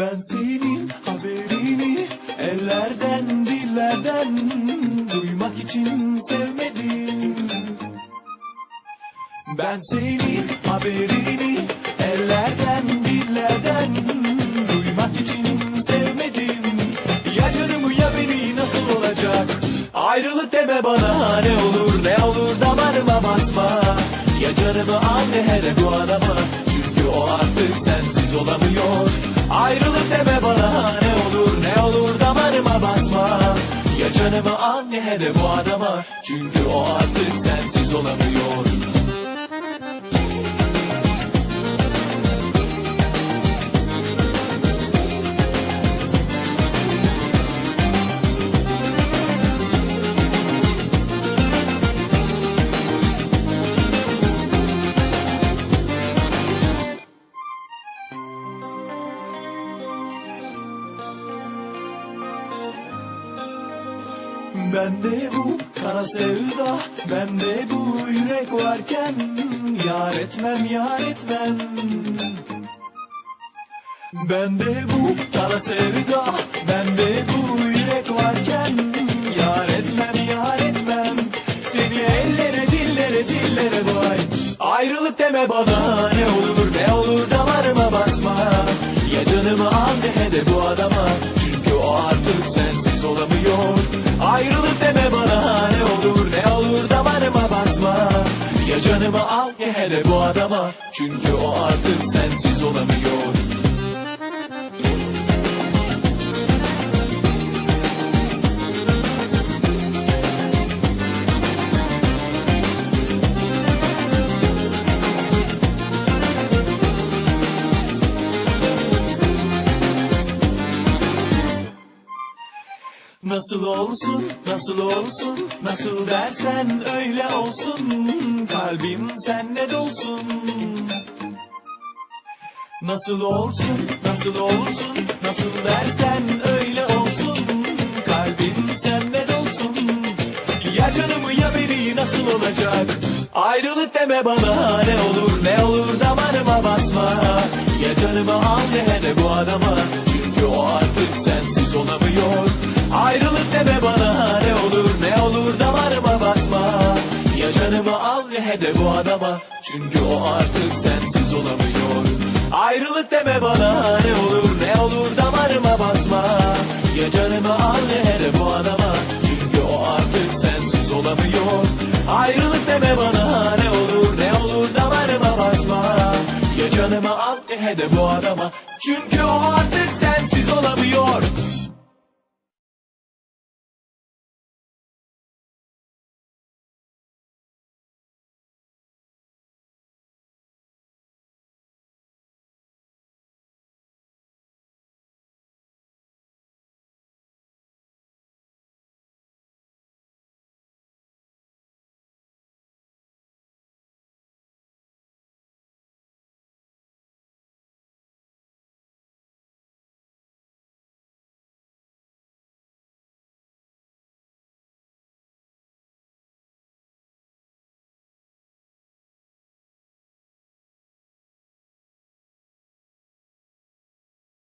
Ben senin Ben senin haberini ellerden dillerden duymak için sevmedim. Ya canımı ya beni nasıl olacak? Ayrılık deme bana ne olur ne olur damarıma basma. Ya canımı al ne hele bu adama çünkü o artık sensiz olamıyor. Ayrılık deme bana ne olur ne olur damarıma basma. Ya canımı al ne hele bu adama çünkü o artık sensiz olamıyor. Bende bu kara sevda, bende bu yürek varken Yar etmem, yar etmem. Bende bu kara sevda, bende bu yürek varken Yar etmem, yar etmem. Seni ellere, dillere, dillere vay Ayrılık deme bana ne olur ne olur damarıma Ya canımı al de de bu adama. Çünkü o artık sensiz olamıyor Nasıl olsun, nasıl olsun, nasıl dersen öyle olsun. Kalbim senle dolsun. Nasıl olsun, nasıl olsun, nasıl dersen öyle olsun. Kalbim senle dolsun. Ya canımı ya beni nasıl olacak? Ayrılık deme bana ne olur ne olur damarıma basma. Ya canımı he de bu adama. Çünkü o artık sensiz olamıyor. Ayrılık deme bana ne olur ne olur damarıma basma. Ya canımı al he de bu adama. Çünkü o artık sensiz olamıyor. Ayrılık deme bana ne olur ne olur damarıma basma. Ya canımı al he de bu adama. Çünkü